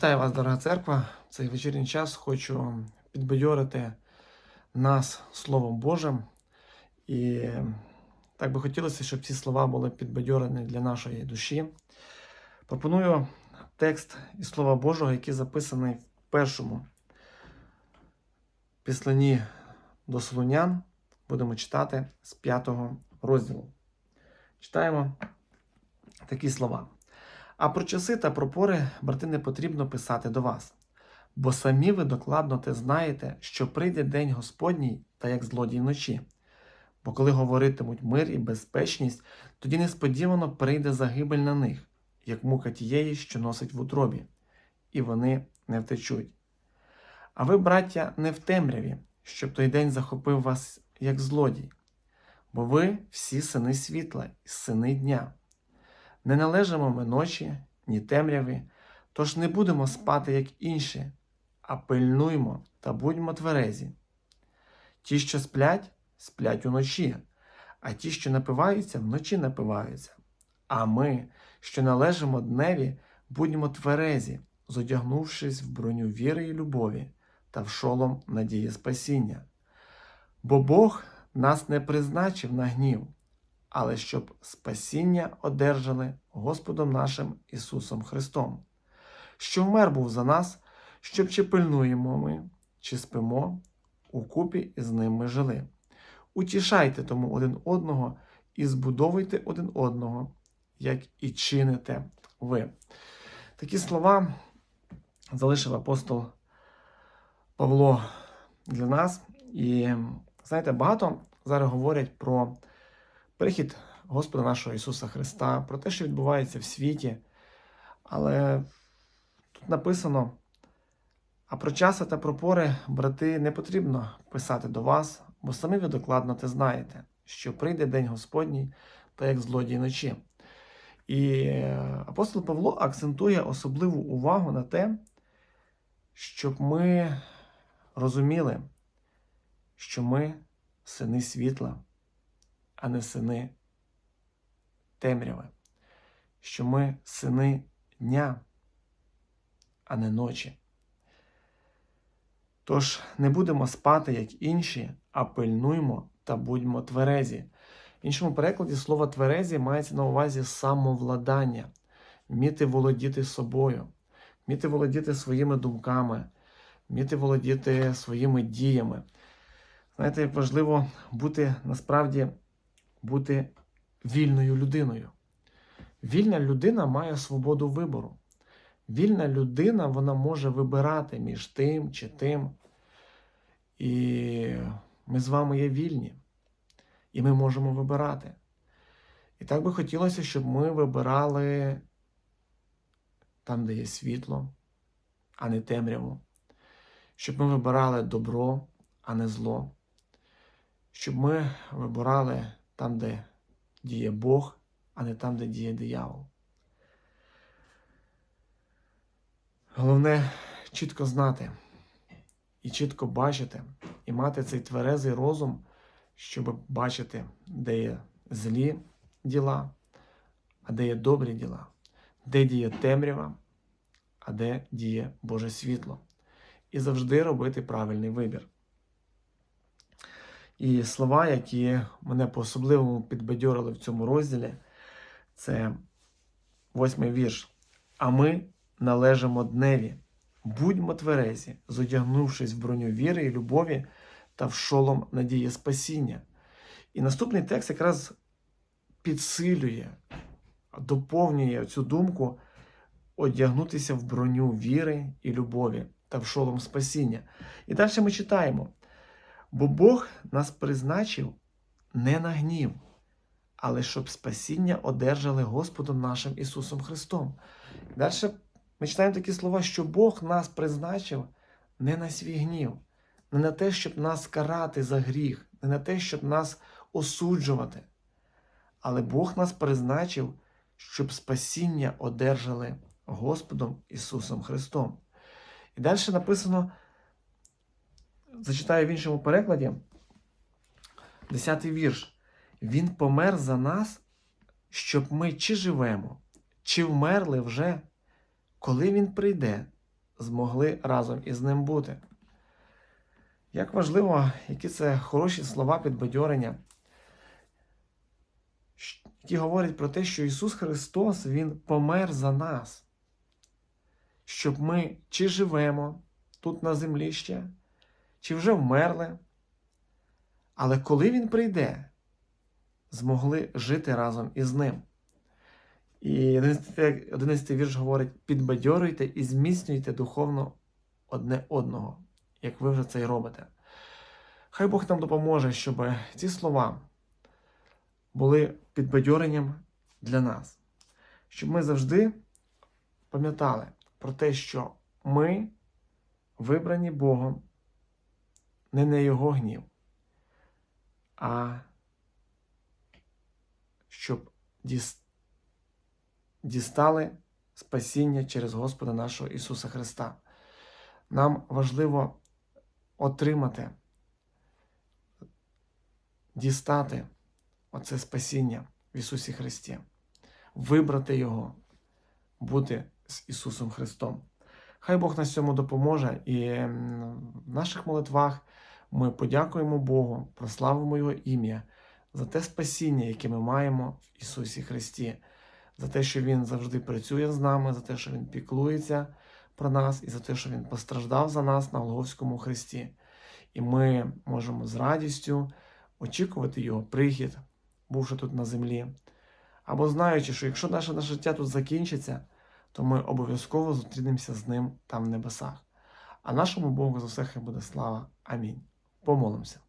Вітаю вас, дорога церква. В цей вечірній час хочу підбадьорити нас Словом Божим. І так би хотілося, щоб ці слова були підбадьорені для нашої душі. Пропоную текст із Слова Божого, який записаний в першому післанні до Солунян. Будемо читати з п'ятого розділу. Читаємо такі слова. А про часи та про пори, брати, не потрібно писати до вас, бо самі ви докладно те знаєте, що прийде день Господній та як злодій вночі. Бо коли говоритимуть мир і безпечність, тоді несподівано прийде загибель на них, як мука тієї, що носить в утробі, і вони не втечуть. А ви, браття, не в темряві, щоб той день захопив вас як злодій, бо ви всі сини світла і сини дня. Не належимо ми ночі, ні темряві, тож не будемо спати, як інші, а пильнуймо та будьмо тверезі. Ті, що сплять, сплять уночі, а ті, що напиваються, вночі напиваються. А ми, що належимо дневі, будьмо тверезі, зодягнувшись в броню віри і любові та в шолом надії спасіння. Бо Бог нас не призначив на гнів, але щоб спасіння одержали Господом нашим Ісусом Христом, що вмер був за нас, щоб чи пильнуємо ми, чи спимо, укупі із ним ми жили. Утішайте тому один одного і збудовуйте один одного, як і чините ви. Такі слова залишив апостол Павло для нас. І знаєте, багато зараз говорять про прихід Господа нашого Ісуса Христа, про те, що відбувається в світі. Але тут написано: а про часи та про пори, брати, не потрібно писати до вас, бо самі ви докладно те знаєте, що прийде День Господній та як злодій ночі. І апостол Павло акцентує особливу увагу на те, щоб ми розуміли, що ми сини світла, а не сини темряви, що ми сини дня, а не ночі. Tож не будемо спати, як інші, а пильнуймо та будьмо тверезі. В іншому перекладі слово тверезі мається на увазі самовладання, вміти володіти собою, вміти володіти своїми думками, вміти володіти своїми діями. Знаєте, як важливо бути насправді бути вільною людиною. Вільна людина має свободу вибору. Вільна людина вона може вибирати між тим чи тим. І ми з вами є вільні. І ми можемо вибирати. І так би хотілося, щоб ми вибирали там, де є світло, а не темряву. Щоб ми вибирали добро, а не зло. Щоб ми вибирали там, де діє Бог, а не там, де діє диявол. Головне чітко знати і чітко бачити, і мати цей тверезий розум, щоб бачити, де є злі діла, а де є добрі діла, де діє темрява, а де діє Боже світло. І завжди робити правильний вибір. І слова, які мене по-особливому підбадьорили в цьому розділі, це восьмий вірш. А ми належимо дневі, будьмо тверезі, зодягнувшись в броню віри і любові та в шолом надії спасіння. І наступний текст якраз підсилює, доповнює цю думку одягнутися в броню віри і любові та в шолом спасіння. І далі ми читаємо. Бо Бог нас призначив не на гнів, але щоб спасіння одержали Господом нашим Ісусом Христом. Далі ми читаємо такі слова, що Бог нас призначив не на свій гнів, не на те, щоб нас карати за гріх, не на те, щоб нас осуджувати. Але Бог нас призначив, щоб спасіння одержали Господом Ісусом Христом. І далі написано зачитаю в іншому перекладі. Десятий вірш. Він помер за нас, щоб ми чи живемо, чи вмерли вже, коли Він прийде, змогли разом із ним бути. Як важливо, які це хороші слова підбадьорення, які говорять про те, що Ісус Христос Він помер за нас, щоб ми чи живемо тут на землі ще, чи вже вмерли. Але коли Він прийде, змогли жити разом із ним. І 11, 11 вірш говорить: підбадьорюйте і зміцнюйте духовно одне одного, як ви вже це й робите. Хай Бог нам допоможе, щоб ці слова були підбадьоренням для нас, щоб ми завжди пам'ятали про те, що ми вибрані Богом не на Його гнів, а щоб дістали спасіння через Господа нашого Ісуса Христа. Нам важливо отримати, дістати оце спасіння в Ісусі Христі, вибрати Його, бути з Ісусом Христом. Хай Бог нас цьому допоможе, і в наших молитвах ми подякуємо Богу, прославимо Його ім'я за те спасіння, яке ми маємо в Ісусі Христі, за те, що Він завжди працює з нами, за те, що Він піклується про нас, і за те, що Він постраждав за нас на Голговському Христі. І ми можемо з радістю очікувати Його прихід, бувши тут на землі, або знаючи, що якщо наше, наше життя тут закінчиться, то ми обов'язково зустрінемося з ним там в небесах. А нашому Богу за все хай буде слава. Амінь. Помолимося.